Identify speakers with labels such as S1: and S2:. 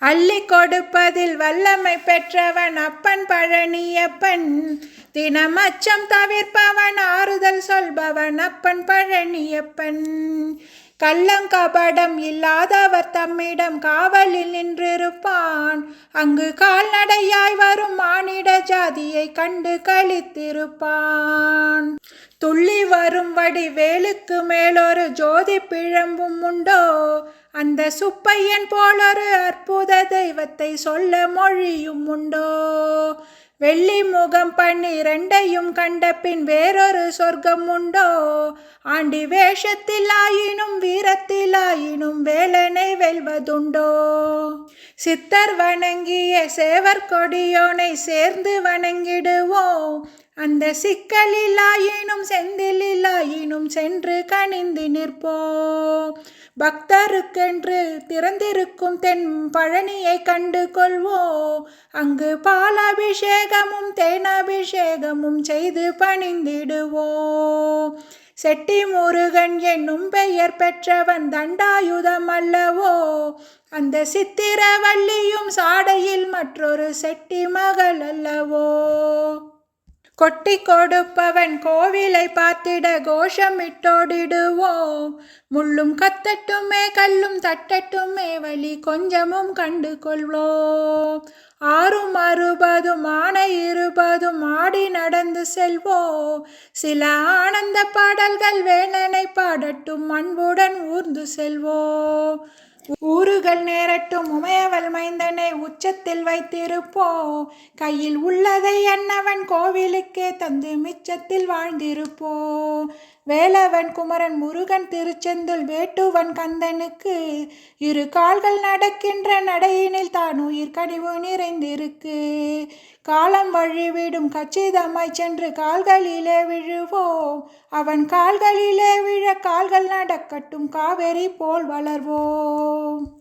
S1: அள்ளி கொடுப்பதில் வல்லமை பெற்றவன் அப்பன் பழனியப்பன். தினம் அச்சம் தவிர்ப்பவன் ஆறுதல் சொல்பவன் அப்பன் பழனியப்பன். கள்ளங்கபடம் இல்லாதவர் தம்மிடம் காவலில் நின்றிருப்பான். அங்கு கால்நடையாய் வரும் மானிட ஜாதியை கண்டு கழித்திருப்பான் துள்ளி வரும் வடி வேலுக்கு மேலொரு ஜோதி பிழம்பும் உண்டோ? அந்த சுப்பையன் போலொரு அற்புத தெய்வத்தை சொல்ல மொழியும் உண்டோ? வெள்ளி முகம் பன்னிரண்டையும் கண்ட பின் வேறொரு சொர்க்கம் உண்டோ? ஆண்டி வேஷத்தில் ஆயினும் வீரத்தில் ஆயினும் வேலனை வெல்வதுண்டோ? சித்தர் வணங்கிய சேவர் கொடியோனை சேர்ந்து வணங்கிடுவோம். அந்த சிக்கலில் ஆயினும் செந்திலில் ஆயினும் சென்று கணிந்து நிற்போம். பக்தருக்கென்று திறந்திருக்கும் தென் பழனியை கண்டு கொள்வோம் அங்கு பாலாபிஷேகமும் தேனாபிஷேகமும் செய்து பணிந்திடுவோம் செட்டி முருகன் என்னும் பெயர் பெற்றவன் தண்டாயுதம் அல்லவோ. அந்த சித்திரவள்ளியும் சாடையில் மற்றொரு செட்டி மகள் அல்லவோ. கொட்டி கொடுப்பவன் கோவிலை பார்த்திட கோஷமிட்டோடிடுவோம். முள்ளும் கத்தட்டுமே கல்லும் தட்டட்டுமே வழி கொஞ்சமும் கண்டு கொள்வோம். ஆறும் அறுபதும் ஆனை இருபதும் ஆடி நடந்து செல்வோம். சில ஆனந்த பாடல்கள் வேணனை பாடட்டும் அன்புடன் ஊர்ந்து செல்வோம். ஊறுகள் நேரட்டும் உமையவள் மைந்தனை உச்சத்தில் வைத்திருப்போம் கையில் உள்ளதை என்னவன் கோவிலுக்கே தந்து மிச்சத்தில் வாழ்ந்திருப்போம் வேலவன் குமரன் முருகன் திருச்செந்தில் வேட்டுவன் கந்தனுக்கு இரு கால்கள் நடக்கின்ற நடையினில் தான் உயிர் கனிவு நிறைந்திருக்கு. காலம் வழிவிடும் கச்சிதமாய் சென்று கால்களிலே விழுவோம். அவன் கால்களிலே விழ கால்கள் நடக்கட்டும். காவேரி போல் வளர்வோம்.